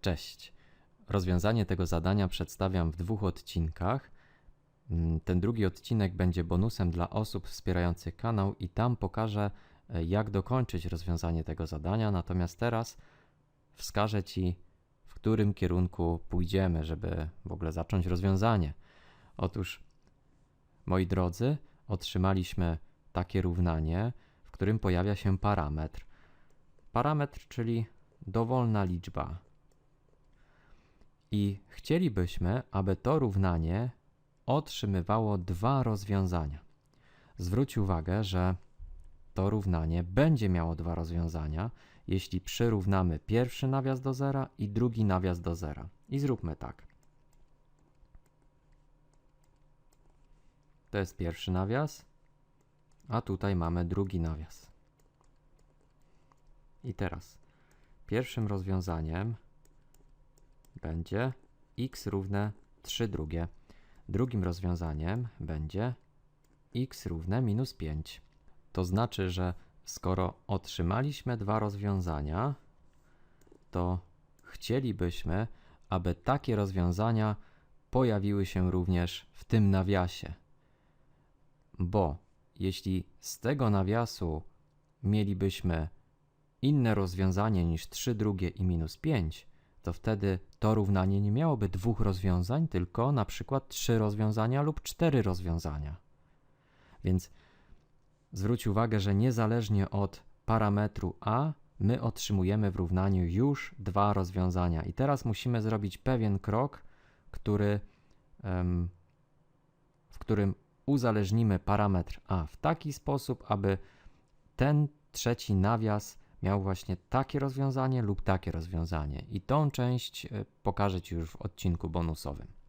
Cześć. Rozwiązanie tego zadania przedstawiam w dwóch odcinkach. Mm, Ten drugi odcinek będzie bonusem dla osób wspierających kanał i tam pokażę, e, jak dokończyć rozwiązanie tego zadania. Natomiast teraz wskażę Ci, w którym kierunku pójdziemy, żeby w ogóle zacząć rozwiązanie. Otóż, moi drodzy, otrzymaliśmy takie równanie, w którym pojawia się parametr. Parametr, czyli dowolna liczba. I chcielibyśmy, aby to równanie otrzymywało dwa rozwiązania. Zwróć uwagę, że to równanie będzie miało dwa rozwiązania, jeśli przyrównamy pierwszy nawias do zera i drugi nawias do zera. I zróbmy tak. To jest pierwszy nawias, a tutaj mamy drugi nawias. I teraz pierwszym rozwiązaniem będzie x równe 3 drugie. Drugim rozwiązaniem będzie x równe minus 5. To znaczy, że skoro otrzymaliśmy dwa rozwiązania, to chcielibyśmy, aby takie rozwiązania pojawiły się również w tym nawiasie. Bo jeśli z tego nawiasu mielibyśmy inne rozwiązanie niż 3 drugie i minus 5, to wtedy to równanie nie miałoby dwóch rozwiązań, tylko na przykład trzy rozwiązania lub cztery rozwiązania. Więc zwróć uwagę, że niezależnie od parametru a, my otrzymujemy w równaniu już dwa rozwiązania. I teraz musimy zrobić pewien krok, który, w którym uzależnimy parametr a w taki sposób, aby ten trzeci nawias miał właśnie takie rozwiązanie lub takie rozwiązanie. I tą część e, pokażę Ci już w odcinku bonusowym.